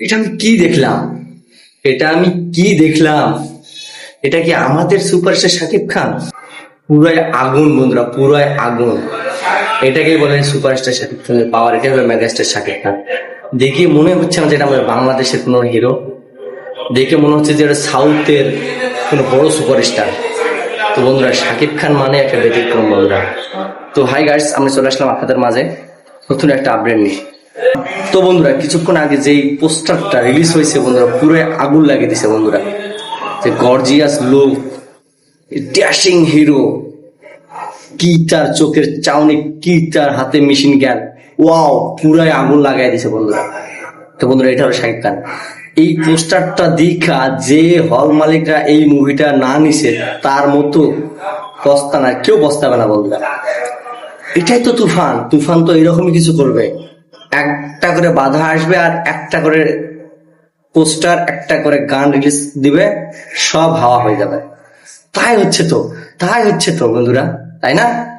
এটা আমি কি দেখলাম? এটা আমি কি দেখলাম? এটা কি আমাদের সুপারস্টার শাকিব খান? পুরাই আগুন বন্ধুরা, পুরাই আগুন। এটাকে বলে সুপারস্টার শাকিব খানের পাওয়ার এটা হলো মেগাস্টার শাকিব খান। দেখে মনে হচ্ছে না যে এটা আমাদের বাংলাদেশের কোনো হিরো দেখে মনে হচ্ছে যে এটা সাউথের কোনো বড় সুপারস্টার। তো বন্ধুরা, শাকিব খান মানে একটা ব্যতিক্রম বন্ধুরা। তো হাই গাইস আমরা চলে আসলাম আপনাদের মাঝে। নতুন একটা আপডেট নিয়ে। তো বন্ধুরা, কিছুক্ষণ আগে যেই পোস্টারটা রিলিজ হয়েছে বন্ধুরা পুরো আগুন লাগিয়ে দিছে বন্ধুরা। যে গর্জিয়াস লুক ড্যাশিং হিরো কি তার চোখের চাউনি, কি তার হাতে মেশিন জ্ঞান ওয়াও পুরাই আগুন লাগাই দিছে বন্ধুরা। তো বন্ধুরা, এটা হলো শাহিদ খান। এই পোস্টারটা দেখা যে হল মালিকরা এই মুভিটা না নিছে, তার মতো বস্তা না কেউ বস্তাবে না বন্ধুরা। এটাই তো তুফান তুফান তো এরকমই কিছু করবে। একটা করে বাধা আসবে আর একটা করে পোস্টার, একটা করে গান রিলিজ দিবে, সব হাওয়া হয়ে যাবে। তাই হচ্ছে তো, তাই হচ্ছে তো বন্ধুরা, তাই না?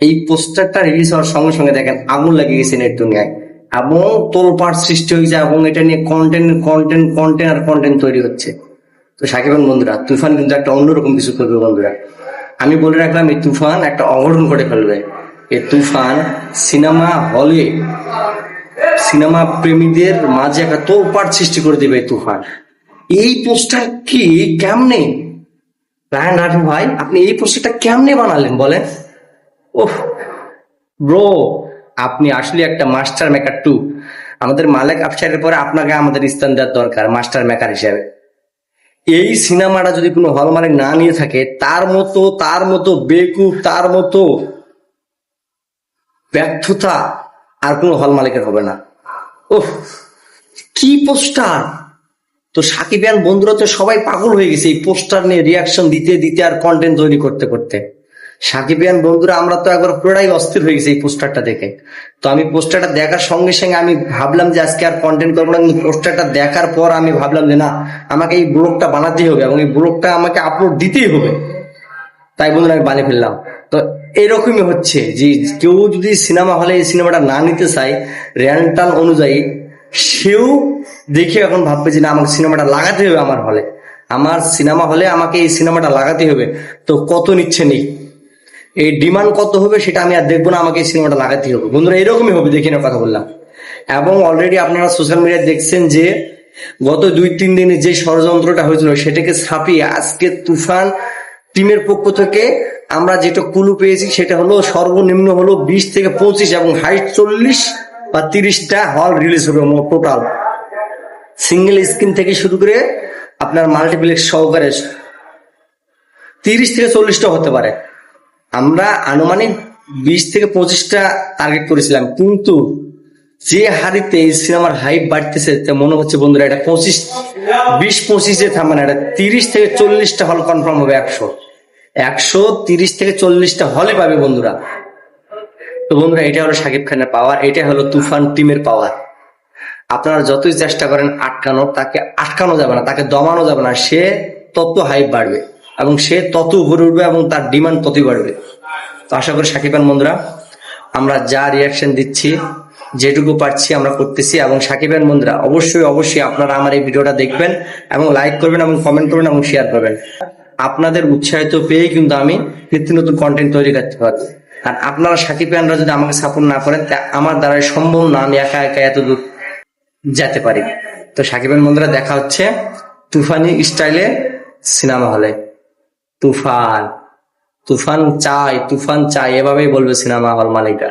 এই পোস্টারটা রিলিজ হওয়ার সঙ্গে সঙ্গে দেখেন, আগুন লাগিয়ে গেছে নেট দুনিয়ায়। এবং তোলপাড় সৃষ্টি হয়েছে এবং এটা নিয়ে কন্টেন্ট কন্টেন্ট কন্টেন্ট আর কন্টেন্ট তৈরি হচ্ছে। তো সাকিবান বন্ধুরা, তুফান কিন্তু একটা অন্যরকম কিছু করবে, বন্ধুরা। আমি বলে রাখলাম, এই তুফান একটা অঘটন ঘটে ফেলবে। এই তুফান সিনেমা হলে সিনেমা প্রেমীদের মাঝে একটা তোলপাড় সৃষ্টি করে দেবে তুফান। এই পোস্টার কি কেমনে? রায়ন ভাই, আপনি এই পোস্টারটা কেমনে বানালেন বলেন? ওহ, ব্রো, আপনি আসলে একটা মাস্টার মেকার টু। আমাদের মালিক আফসারের পরে আপনাকে আমাদের স্থান দেওয়ার দরকার, মাস্টার মেকার হিসেবে। এই সিনেমাটা যদি কোনো হল মালিক না নিয়ে থাকে, তার মতো তার মতো বেকুব, তার মতো ব্যর্থতা আর কোনো হল মালিকের হবে না। ওহ কি পোস্টার? তো সাকিবিয়ান বন্ধুরা তো সবাই পাগল হয়ে গেছে এই পোস্টার নিয়ে রিয়াকশন দিতে দিতে আর কন্টেন্ট তৈরি করতে করতে। সাকিবিয়ান বন্ধুরা, আমরা তো একবার পুরোটাই অস্থির হয়ে গেছে এই পোস্টারটা দেখে। তো আমি পোস্টারটা দেখার সঙ্গে সঙ্গে আমি ভাবলাম যে আজকে আর কন্টেন্ট করব না পোস্টারটা দেখার পর আমি ভাবলাম যে না, আমাকে এই ব্লগটা বানাতেই হবে এবং এই ব্লগটা আমাকে আপলোড দিতেই হবে। তাই বন্ধুরা আমি বানিয়ে ফেললাম। তো এরকমই হচ্ছে যে কেউ যদি সিনেমা হলে এই সিনেমাটা না নিতে চায় রেন্টাল অনুযায়ী সেও দেখে এখন ভাববে যে না, আমাকে সিনেমাটা লাগাতে হবে আমার হলে। আমার সিনেমা হলে আমাকে এই সিনেমাটা লাগাতে হবে। তো কত নিচ্ছে নেই? এই ডিমান্ড কত হবে সেটা আমি আর দেখব না, আমাকে এই সিনেমাটা লাগাতেই হবে। বন্ধুরা, এরকমই হবে, দেখে না কথা বললাম। এবং অলরেডি আপনারা সোশ্যাল মিডিয়ায় দেখছেন যে গত দুই তিন দিনে যে ষড়যন্ত্রটা হয়েছিল, সেটাকে ছাপিয়ে আজকে তুফান টিমের পক্ষ থেকে আমরা যেটা কুলু পেয়েছি সেটা হলো সর্বনিম্ন হলো বিশ থেকে পঁচিশ এবং হাইট চল্লিশ বা তিরিশটা হল রিলিজ হবে টোটাল সিঙ্গেল স্ক্রিন থেকে শুরু করে আপনার মাল্টিপ্লেক্স সহকারে তিরিশ থেকে চল্লিশটা হতে পারে। আমরা আনুমানিক বিশ থেকে পঁচিশটা টার্গেট করেছিলাম, কিন্তু যে হারিতে এই সিনেমার হাইপ বাড়তেছে মনে হচ্ছে বন্ধুরা এটা পঁচিশ, বিশ পঁচিশে থামবে এটা তিরিশ থেকে চল্লিশটা হল কনফার্ম হবে একশো। একশো তিরিশ থেকে চল্লিশটা হলে পাবে বন্ধুরা। তো বন্ধুরা, এটা হলো শাকিব খানের পাওয়ার এটা হলো তুফান টিমের পাওয়ার আপনারা যতই চেষ্টা করেন আটকানো, তাকে আটকানো যাবে না, তাকে দমানো যাবে না, সে তত হাইপ বাড়বে এবং সে তত উপরে উঠবে এবং তার ডিমান্ড ততই বাড়বে। তো আশা করি সাকিব খান, বন্ধুরা, আমরা যা রিয়াকশন দিচ্ছি, যেটুকু পারছি আমরা করতেছি এবং সাকিব খান, বন্ধুরা, অবশ্যই অবশ্যই আপনারা আমার এই ভিডিওটা দেখবেন এবং লাইক করবেন এবং কমেন্ট করবেন এবং শেয়ার করবেন। আপনাদের উৎসাহিত পেয়ে কিন্তু আমি নিত্য নতুন কন্টেন্ট তৈরি করতে পারছি। আর আপনারা সাকিব খানরা যদি আমাকে সাপোর্ট না করেন, তা আমার দ্বারাই সম্ভব না আমি একা একা এত দূর যেতে পারি। তো সাকিব খান বন্ধুরা, দেখা হচ্ছে তুফানি স্টাইলে সিনেমা হলে তুফান তুফান চাই তুফান চাই, এভাবেই বলবে সিনেমা হল মালিকরা।